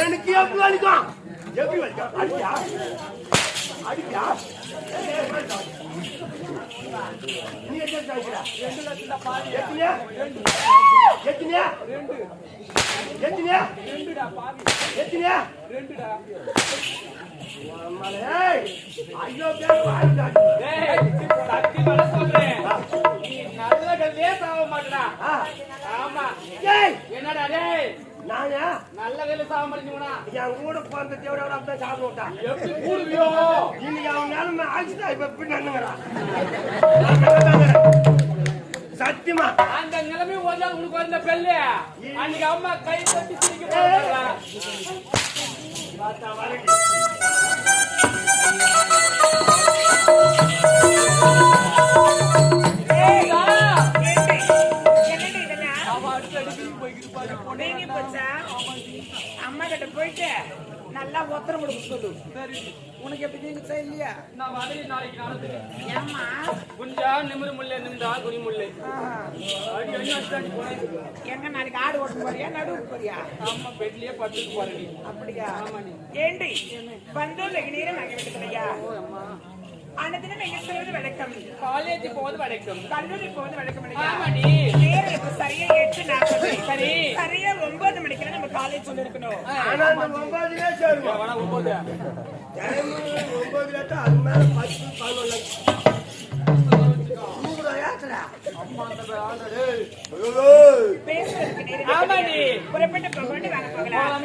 எனக்கு எப்படி வலிக்கும் எப்படி வலிக்கும் அடிக்கா? அடிக்கா? நீ எத்தனை சாய்க்கிறா எத்தனையா? எத்தனையா? எத்தனையா? எத்தனையா? ஐயோ பேர் சத்தியமா சொல்றேன். நல்ல கல்லே சாவ மாட்டடா ஆமா. ஏய்! என்னடா டேய். நானா? நல்ல கல்ல சாவ மாட்டீங்களா என் கூட பிறந்த எப்படி கூடுவியோ? இன்னைக்கு அவன் நிலைமை ஆச்சுதான் இப்ப எப்படி நன்னுங்கிறான் சத்தியமா? அந்த நிலைமை ஒரு நாள் உனக்கு வந்த பெல்லு அன்னைக்கு அம்மா கை தட்டி சிரிக்க போறாங்களா? பார்த்தா வரேன் வீங்கி கிட்ட போயிட்டு நல்லா ஒத்தரம் கொடுக்க சொல்லு. உனக்கு எப்படி நீங்க இல்லையா? நான் மதுரை நாளைக்கு நாளைக்கு ஏம்மா? குஞ்சா நிமிரு முல்லை நிமிந்தா குனி முல்லை. எங்க நாளைக்கு ஆடு ஓட்ட போறியா நடுவுக்கு போறியா? அம்மா பெட்லயே படுத்துட்டு போறேன் அப்படியா? ஆமா நீ. ஏண்டி? பந்தூர்ல நீரை நாங்க எங்க சொல்வது விளக்கம் காலேஜ் போவது வடைக்கும் கல்லூரி போவது இல்லையா? ஆமாடி. நேரம் இப்ப சரியா எட்டு நாற்பது சரி. சரியா ஒன்பது மணிக்கெல்லாம் நம்ம காலேஜ் சொல்லிருக்கணும் ஆனா அந்த சேருவோம். ஒன்பது? டைம் ஒன்பதுல தான் அது மேல பத்து பதினொன்று ஆமாடி. புறப்பட்டு போகணும் வாங்க போகலாம்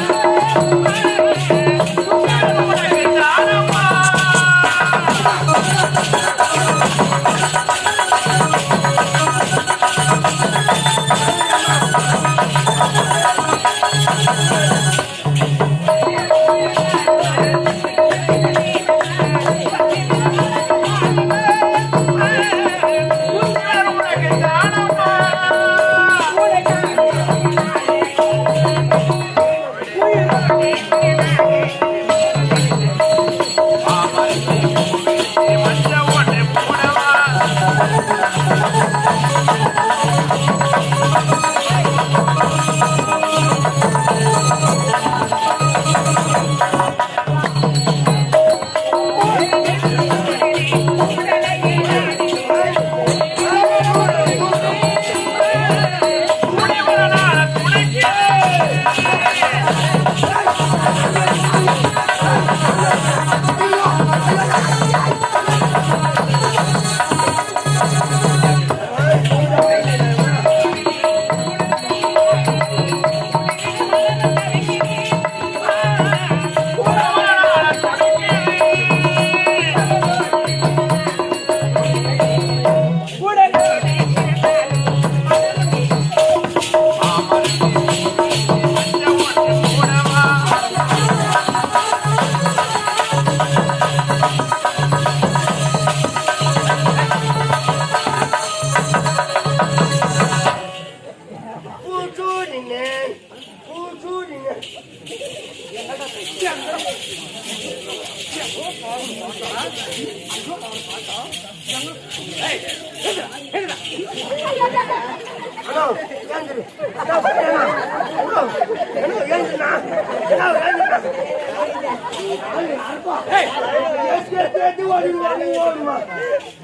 ஏத்தி ஏத்தி ஓடுமா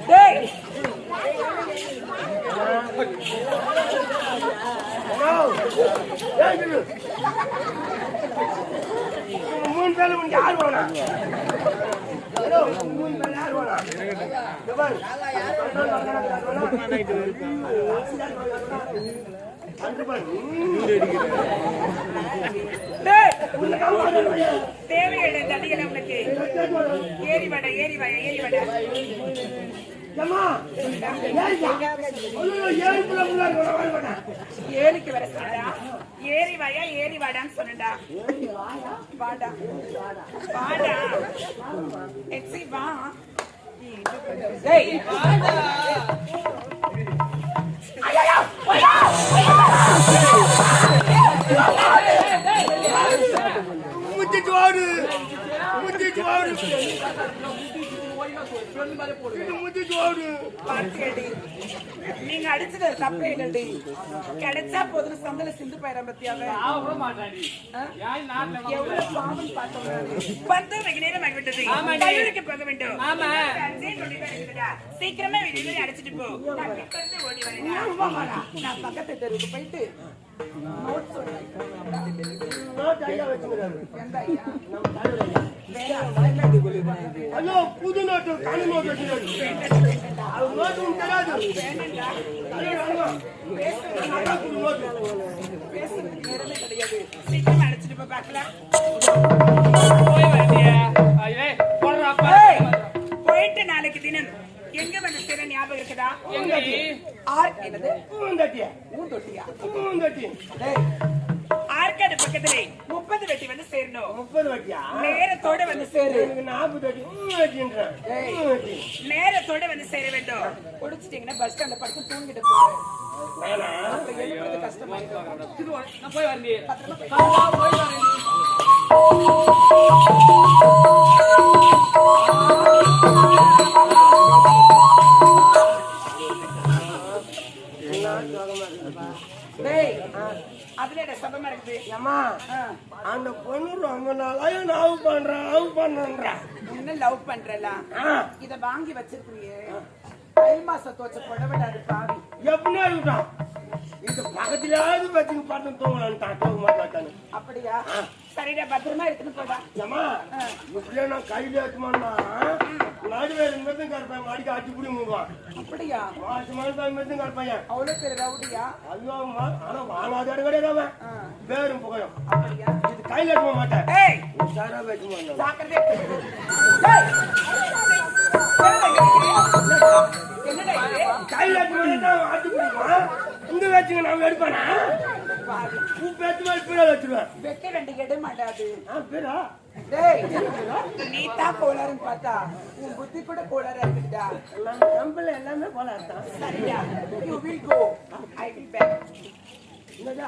டேய் மூணு பேர் யார் வேணா தேவையில்லை தடிகளை உனக்கு ஏறி வாடா ஏறி வாயா ஏறி வாடா வர ஏரிக்கு வர சொல்றா? ஏறி வாயா ஏறி வாடான்னு சொன்னடா வாடா. வாடா. எக்ஸி வா. டேய். முத்திட்டு ஓடு முத்திட்டு முத்தி நீங்க அடிச்சது தப்பே இல்லடி கிடைச்சா போதும் சந்தல சிந்து போயிட பத்தியாவே எவ்வளவு பாவம் பார்த்தோம் வந்து வெகு நேரம் ஆகிவிட்டது போக வேண்டும். சீக்கிரமா வெளியில அடிச்சிட்டு போ. நான் பக்கத்து தெருவுக்கு போயிட்டு நோட் சொல்றேன் ஐயோ புது நோட்டு கனி நோட்டு அது நோட்டு புது நோட்டு நேரமே கிடையாது பார்க்கலாம் போய் போயிட்டு நாளைக்கு தினம். எங்க வந்து சேர ஞாபகம் இருக்குதா? எங்கடி? ஆர் என்னது? பூந்தட்டியா? ஊந்தொட்டியா பூந்தட்டி. டேய், ஆற்காடு பக்கத்திலே முப்பது வெட்டி வந்து சேரணும். முப்பது வட்டியா? நேரத்தோட வந்து சேரு. நாற்பது வட்டி. நேரத்தோட வந்து சேர வேண்டும். குடிச்சிட்டீங்கன்னா பஸ் ஸ்டாண்ட்ல படுத்து தூங்கிட்டு போறேன் வேணா கஷ்டமா நான் போய். பத்திரமா போய் காலைல என்ன சபமா இருக்குது ஏம்மா அந்த பொண்ணு ரொம்ப பண்றேன் அவ பண்றேன்றா இன்னும் லவ் பண்றல ஆ, இத வாங்கி வச்சிருக்கிறியே. தை மாசம் தோச்ச புடவிடாது பாவி. எப்படின்னா இருக்கட்டும். இது பக்கத்துலயாவது வச்சுங்க பார்த்து தூங்கலான்ட்டான் தூங்க. மாட்டான்னு அப்படியா? சரிடா பத்திரமா எடுத்துன்னு போடா ஏம்மா இப்படியே நான் கையில ஏற்றுமான்னா நடுவேல் மெதும் கருப்பேன் அடிக்க அடி பிடி மூடுவான் அப்படியா? மாசம் மாசம் மெதும் கருப்பையன் அவ்வளவு பேர் ரவுடியா? அம்மா, ஆனா இடம் கிடையாது அவன். பேரும் புகழும். அப்படியா? இது கையில ஏற்ற மாட்டேன். ஏய்! உஷாரா என்னடா இது? கையில ஏற்ற மாட்டேன் அடி பிடிப்பான். இங்க வச்சுங்க நான் எடுப்பானா பாவி. பூ பேத்து மாதிரி பீரா வச்சிருவேன் வெக்க ரெண்டு கெட மாட்டாது. பீரா டேய் நீ தான் கோளாறுன்னு பார்த்தா உன் புத்தி கூட கோளாறா இருக்குடா எல்லாம் கம்பெனில எல்லாமே போல அர்த்தம் சரியா? You will go I will back என்னது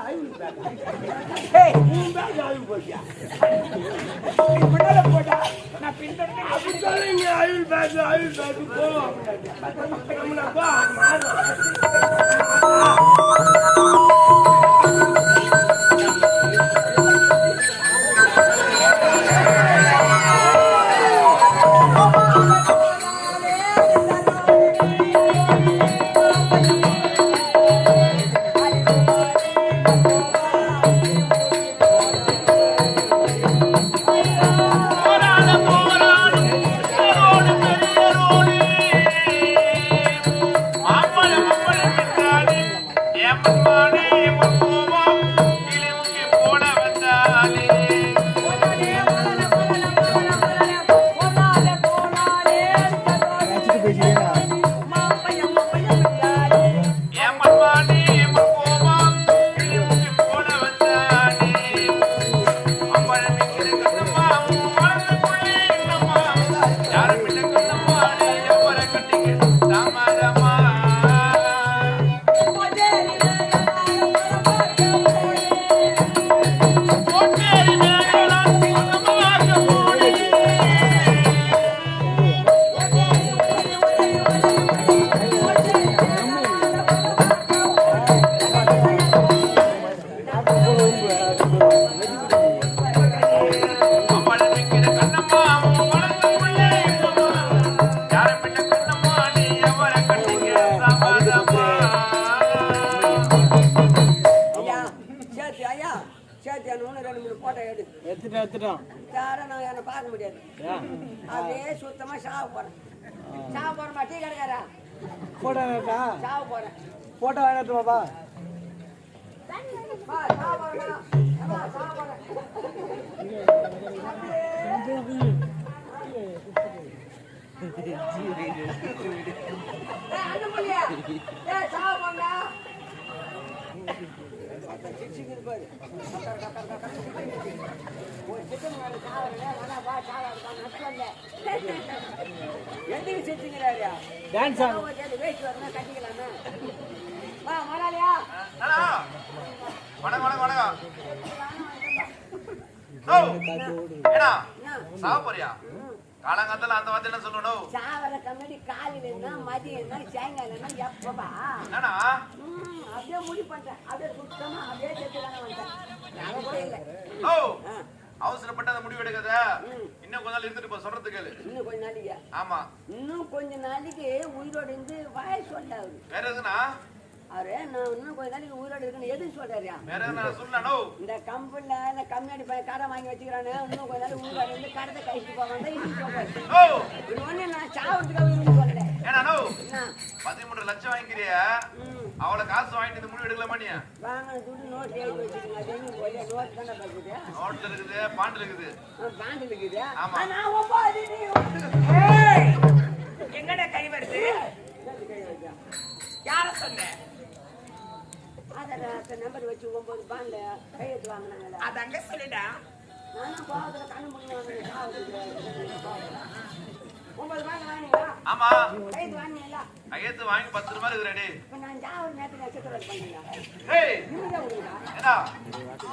போட்டோ வேணா சாவ போறேன் போட்டோ வேணாட்டு பாப்பா அண்ணன் புள்ளியா? ஏய், சாவ கத்தர், கத்தர், கத்தர் ஒரு சிக்கன் மேல சாவறல, வேணா வா, சாவாதுப்பா, நட்டு எதுக்கு சிரிச்சுங்கிறாருயா? டான்ஸ் வேஸ்ட் வரணும், கட்டிக்கலாமே. வா, வணக்கம் வணக்கம் வணக்கம் அந்த வார்த்தை என்ன சொல்லணும் சாவர என்னன்னா அப்படியே முடி அப்படியே சுத்தமா அப்படியே செத்து தானே வந்தேன் நான் கூட இல்லை. ஓ அவசரப்பட்டு அந்த முடிவு எடுக்காத? இன்னும் கொஞ்ச நாள் இருந்துட்டு போ சொல்றது கேளு. இன்னும் கொஞ்ச நாளைக்கு? ஆமா. இன்னும் கொஞ்ச நாளைக்கு உயிரோடு இருந்து வாய் சொல்ல அவரு வேற எதுனா? அவரு நான் இன்னும் கொஞ்ச நாளைக்கு உயிரோடு இருக்கணும் எதுன்னு சொல்றாருயா? வேற எதுனா சொல்லணோ இந்த கம்பெனில இந்த கம்மியாடி பையன் கடை வாங்கி வச்சுக்கிறானு இன்னும் கொஞ்ச நாள் உயிரோடு இருந்து கடத்தை கழிச்சு தான் இது சொல்றாரு ஒண்ணு நான் சொல்லல ஏன்னா பதிமூன்று லட்சம் வாங்கிக்கிறிய? ம். அவளை காசு வாங்கிட்டு முடிவு எடுக்கலாமா நீ? நோட்ல இருக்குது பாண்டில் இருக்குது. பாண்டு இருக்குது. ஆமா. நான் ஒன்பது நீ ஏய், எங்கடா கை வருது? யார சொன்ன? அதை நம்பர் வச்சு ஒன்பது பாண்டு கையெழுத்து வாங்கினாங்கல்ல அது அங்க சொல்லுடா. நானும் கோவத்துல கண்ணு முடி ஆமா. கையெழுத்து வாங்கி பத்து ரூபாய் இருக்குறடி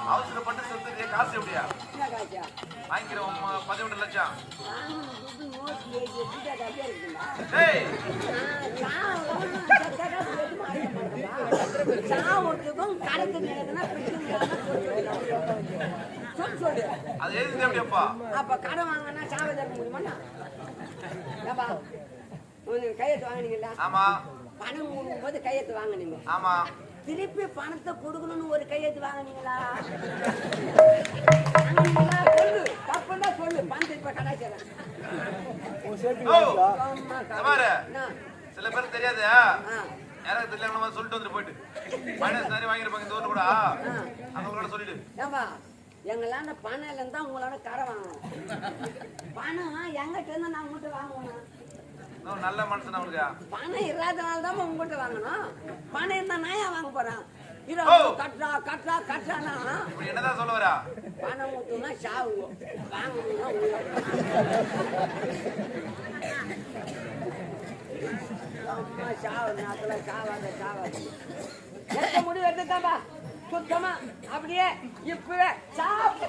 அவசரப்பட்டு செத்துறிய காசு எப்படியா? வாங்கிக்கிறோம் பதிமூன்று லட்சம். அது எழுதி எப்படியாப்பா அப்ப? கடன் வாங்கினா சாவை தர முடியுமா கையெழுத்து வாங்கினீங்களா ஆமா. பணம் கொடுக்கும் போது கையெழுத்து வாங்கினீங்க. ஆமா. திருப்பி பணத்தை கொடுக்கணும்னு ஒரு கையெழுத்து வாங்கினீங்களா? வாங்குனீங்களா? சொல்லு. தப்புன்னா சொல்லு. பணத்தை இப்ப கடாச்சிடறேன்? சில பேர் தெரியாது. யாராவது தெரியல சொல்லிட்டு வந்துட்டு போயிட்டு. ஃபைனான்ஸ் நிறைய வாங்கியிருப்பாங்க இந்த ஊர்ல கூட. அங்க கூட சொல்லிடு. எங்களாண்ட பணம் இல்லைன்னு தான் உங்களால கடை வாங்கணும். பணம் எங்கிட்ட இருந்து நான் உங்கள்கிட்ட வாங்கணும் இன்னும் நல்ல மனுஷன் அவனுக்கு. பணம் இல்லாதனால தான் உங்கள்கிட்ட வாங்கணும். பணம் இருந்தா ஏன் வாங்க போறேன்? கட்டுறா கட்டுறானா இப்படி என்னதான் சொல்ல வரா? பணம் ஊத்துனா சாவு. வாங்கணும்னா. அம்மா சாவு நாத்துல சாவாத சாவாது. முடிவு எடுத்துட்டாப்பா சுத்தமா அப்படியே இப்பவே சாவு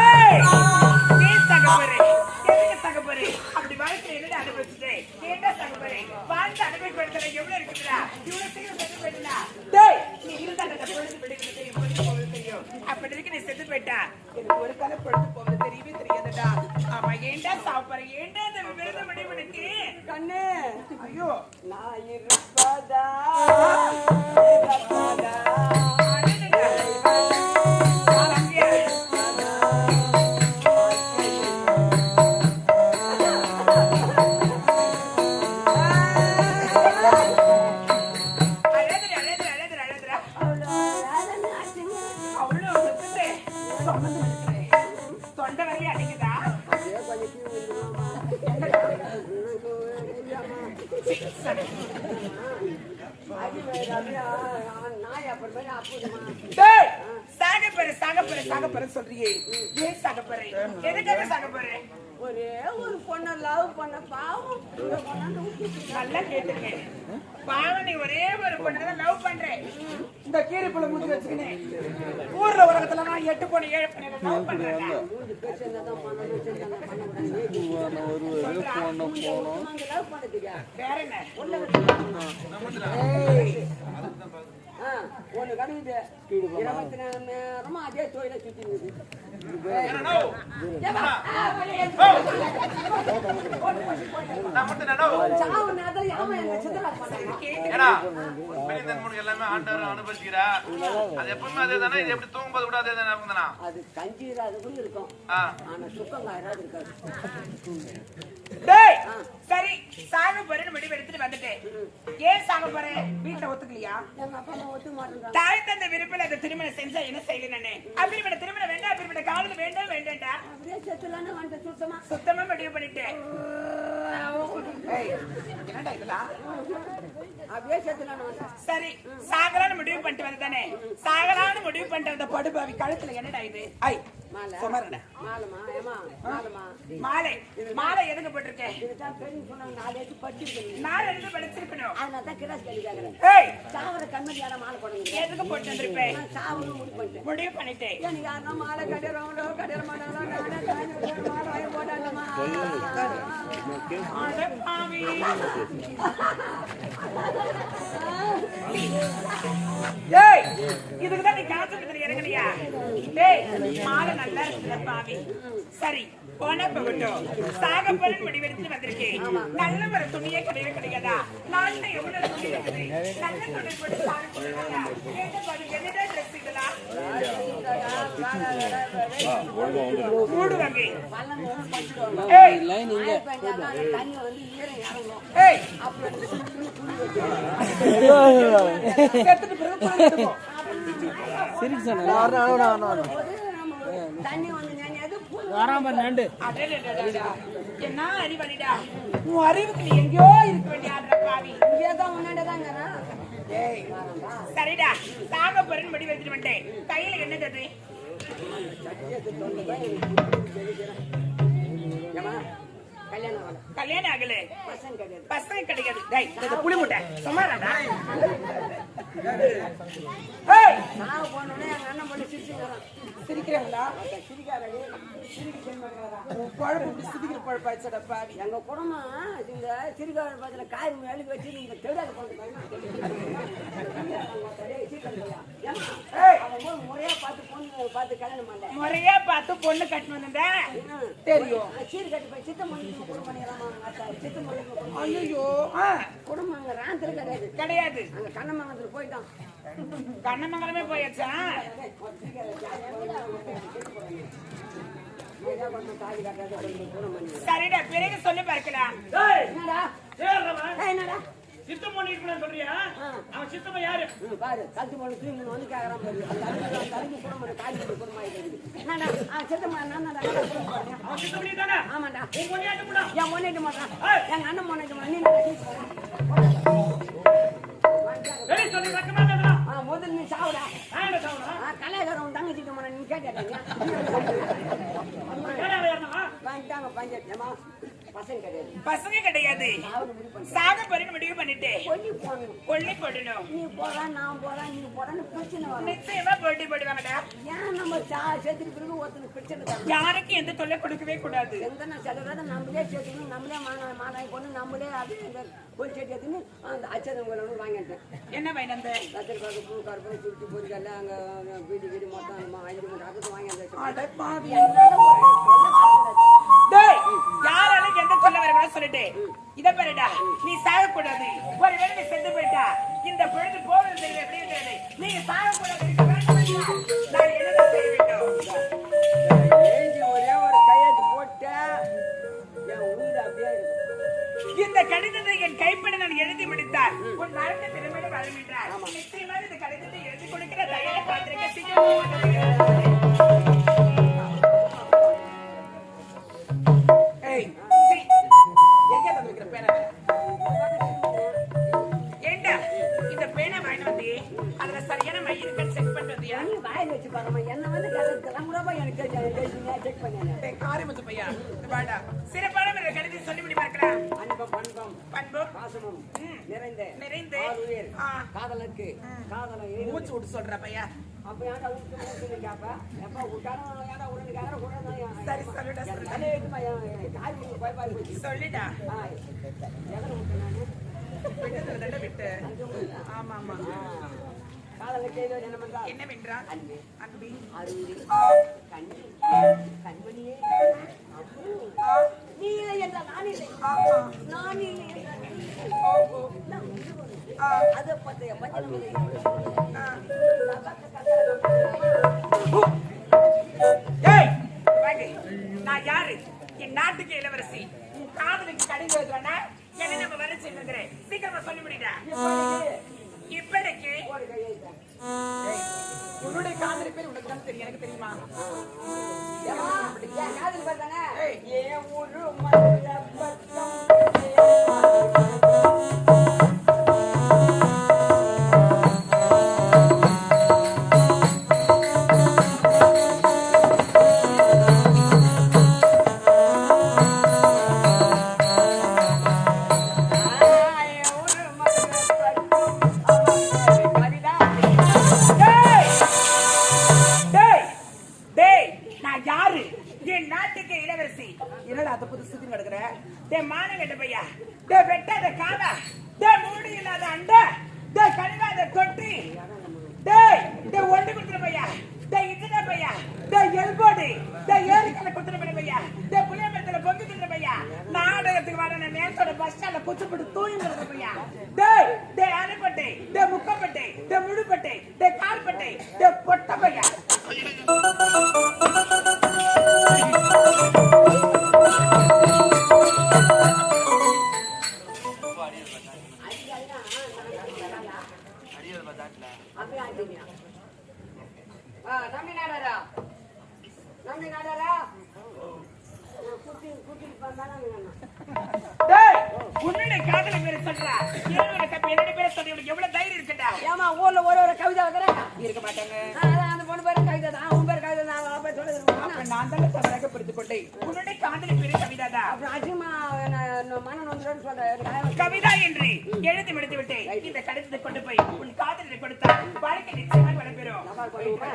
ஏய், நீ அப்படி வாழ்க்கை என்னடா அனுபவிச்சுட்டு? கேட்டா சகப்பரு வாழ்க்கை அனுபவிப்படுத்துற எவ்வளவு இருக்குதுடா? இவ்வளவு சீக்கிரம் செத்து போயிட்டா டேய் நீ இருந்தா பொழுது பிடிக்கிறது தெரியும் பொழுது போகிறது தெரியும். அப்படி இருக்கு நீ செத்து போயிட்டா? எனக்கு ஒரு காலம் பொழுது போகிறது தெரியவே தெரியாதுடா. ஆமா ஏன்டா சாப்பிடுற ஏன்டா இந்த விருது முடிவு எனக்கு கண்ணு. ஐயோ. நான் இருப்பதா? சாகப்போறேன், சாகப்போறேன், சாகப்போறேன்னு சொல்றியே. ஏன் சாகப்போறேன்? எதுக்காக சாகப்போறேன்? ஒரே ஒரு பொண்ணை லவ் பண்ண பாவம். நல்லா கேட்டுங்க. பாவம் ஒரே ஒரு பொண்ணுதான் லவ் பண்றேன். இந்த கீரி புள்ள மூஞ்சி வச்சுக்கினேன். ஊர்ல உலகத்துல நான் எட்டு பொண்ணு ஏழு பொண்ணு லவ் பண்ணதுக்கா வேற என்ன? ஒண்ணு இருபத்தி நாலு நேரமா அதே தொழில சுத்தி எல்லாமே ஆண்டவர் அனுபவிக்கிறா அது எப்பவுமே அதே தானே இது எப்படி தூங்கும்போது கூட அதே தானே அது கஞ்சி இருக்கும். ஆனா சுக்கம் இருக்காது டேய், சரி சாக போறேன்னு முடிவு எடுத்துட்டு வந்துட்டேன். ஏன் சாக போறேன் வீட்டுல ஒத்துக்கலையா? தாய் தந்த விருப்பம் அந்த திருமணம் செஞ்சா என்ன செய்யல நானு? அப்படிப்பட்ட திருமணம் வேண்டாம் அப்படிப்பட்ட காதல் வேண்டாம் வேண்டாம்டா. சுத்தமா. சுத்தமா முடிவு பண்ணிட்டேன். என்னடா இதெல்லாம் சரி சாகலான்னு முடிவு பண்ணிட்டு வந்தானே சாகலான்னு முடிவு பண்ணிட்டு வந்த படுபாவி கழுத்துல என்னடா இது? ஐ மாலை. மாலைமா மாலை. மாலை எதுக்கு போட்டிருக்கேன் இதுதான் பெரிய சொன்னாங்க நாலு எடுத்து படிச்சிருக்கேன் நான் எடுத்து படிச்சிருக்கணும். அதனால தான் கிராஸ் கேள்வி கேட்கறேன் ஏய்! சாவர கண்மதியான மாலை போடுங்க எதுக்கு போட்டு வந்திருப்பேன் நான் சாவணும் முடிவு பண்ணிட்டேன். முடிவு பண்ணிட்டேன். எனக்கு யாருன்னா மாலை கட்டுறவங்களோ கட்டுற மாட்டாங்களோ நானே போய் மாலை வாங்கி போட்டாங்கம்மா. அட பாவி. ஏய் இதுக்கு தான் நீ காசு இறங்கலையா டேய் மாலை நல்லா இருக்குல்ல பாவி. சரி. போன போகட்டும் சாக போறேன் முடிவெடுத்து வந்திருக்கேன். நல்ல ஒரு துணியே கிடையவே கிடையாதா நாள்ல எவ்வளவு துணி இருக்குது நல்ல துணி போட்டு சாக போறீங்களா கேட்ட பாரு என்னடா ட்ரெஸ் இதெல்லாம் மூடு படிச்சுடுவாங்க ஏய். அந்த தண்ணி வந்து ஈரம் இறங்கும் ஏய். செத்துட்டு பிறகு. சிரிக்கு சொன்ன வரணும் வரணும் வரணும் தண்ணி வந்து வராம நண்டு. என்ன அறிவழிடா? உன் அறிவுக்கு நீ எங்கேயோ இருக்க வேண்டிய ஆடுற பாவி இங்கே தான்? ஏய் சரிடா. சாக முடி வச்சுட்டு கையில கல்யாணம் ஆகல. பசங்க கிடையாது. இந்த புளி முட்டை. சிரிச்சுக்கிறான் சிரிக்கிறாங்களா சிரிக்காரடி உன் குழம்பு சிரிக்கிற குழப்பாச்சட பாவி. எங்க குடும்பம் இந்த சிறுகாடு பக்கத்துல காய் மேலுக்கு வச்சு நீங்க தெரியாது அவன் முறையா பார்த்து பொண்ணு பார்த்து பார்த்து பொண்ணு வந்தேன் தெரியும். சீர் கட்டி போய் ஐயோ குடும்பம் கிடையாது. கிடையாது கண்ணமங்கலத்துல போயிட்டான் கண்ணமங்கலமே போயாச்சா? சரிடா பிறகு சொல்லி பார்க்கலாம். என்னடா என்னடா? சித்தம் பண்ணிட்டு சொல்றியா. அவன் சித்தமா யாரு? பாரு கழுத்து போன தூங்கி வந்து கேட்கறான் பாரு. அந்த அருகு அந்த அருகு குடும்பம் காலி குடும்பம் ஆயிடுது என்னடா ஆ சித்தம்மா நான் குடும்பம் பாருங்க அவன் சித்தம் பண்ணிட்டானா? ஆமாண்டா. உன் பொண்ணியாட்டு கூட என் முன்னிட்டு மாட்டான் எங்க அண்ணன் முன்னிட்டு மாட்டான் நீ சொல்லி ரக்கமா முதல்ல நீ சாவுடா. தங்கச்சிட்டு போன நீ வாங்கிட்டாங்க பஞ்சாயத்து பசங்க கிடையாது. சாக போறேன்னு முடிவு பண்ணிட்டேன். கொல்லி போடணும். நீ போறா நான் போறேன் நீ போறான்னு பிரச்சனை நிச்சயமா போட்டி போடுவாங்கடா. ஏன் நம்ம செத்துட்டு பிறகு ஒருத்தனுக்கு பிரச்சனை யாருக்கும் எந்த தொல்லை கொடுக்கவே கூடாது. எந்தன செலவாத நம்மளே சேர்த்துக்கணும். நம்மளே மானா மானாய் பொண்ணு நம்மளே அது கோல் செடி எடுத்துன்னு அந்த அச்சதம் கோலம் வாங்கிட்டேன். என்ன பயனந்த கத்திரிக்காய் பூ கருப்பு சுட்டு பொரிக்கல அங்கே வீடு வீடு மொத்தம் ஐந்து மூணு அதுக்கு யாராலும் எந்த சொல்லிட்டு. இத பாருடா நீ சாகக்கூடாது. ஒரு ஒருவேளை நீ செத்து போயிட்டா இந்த பொழுது போகிறது தெரியல அப்படின்னு நீங்க சாகக்கூடாது. நிறைந்து, ஆறுயிர் ஆ, காதலுக்கு காதலை மூச்சு விட்டு சொல்ற பையா. அப்ப ஏன்டா விட்டு விட்டு கேப்ப? எப்ப ஏன்டா உடனே கேக்குற கூட சரி, சொல்லுடா, சொல்லுடா. தலையெழுத்துமா காய் பயப்பாடு போச்சு சொல்லிடா ஆ, எதனை விட்டு நானு? விட்டதுல விட்டு. ஆமா ஆமா. காதலுக்கு என்ன பண்றா என்னவென்றால் அன்பு. அன்பி அருள் கண்ணி. கண்மணியே. நீ இல்லை என்றால் நான் இல்லை. நான் இல்லை என்றால் அதை பற்றிய. நான் யாரு? என் நாட்டுக்கு இளவரசி. உன் காதலுக்கு கடிதம் எழுதுவேனா என்ன நம்ம வர சொல்லுங்கிறேன் சீக்கிரமா சொல்லி முடிடா இப்படிக்கு உன்னுடைய காதல் பேர் உனக்கு தான் தெரியும். எனக்கு தெரியுமா? காதல்? ஏய். ஏன் ஒரு மல்ல புதுசுன்னு கிடக்குற டே மானம் கெட்ட பையா. டே வெட்டாத காதா. குட்டி குட்டி பண்ணா டேய், உன்னுடைய காதலை பேரை சொல்றா. என்னுடைய பேரை சொல்ற இவனுக்கு எவ்வளவு தைரியம் இருக்குடா? ஏமா ஊர்ல ஒரு ஒரு கவிதை இருக்க மாட்டாங்க. பொண்ணு பேரு கவிதை தான் உன் பேரு கவிதை தான் அவன் பேர் சொல்லுது நான் தான். தவறாக புரிந்து கொண்டேன். உன்னுடைய காதலை பேரு கவிதாதான் அப்புறம் அதிகமா மன நொந்துன்னு சொல்றேன் கவிதா என்று எழுதி முடித்து விட்டேன். இந்த கடிதத்தை கொண்டு போய் உன் காதலை கொடுத்தால் வாழ்க்கை நிச்சயமாக வளர்ப்பெறும் போயிட்டு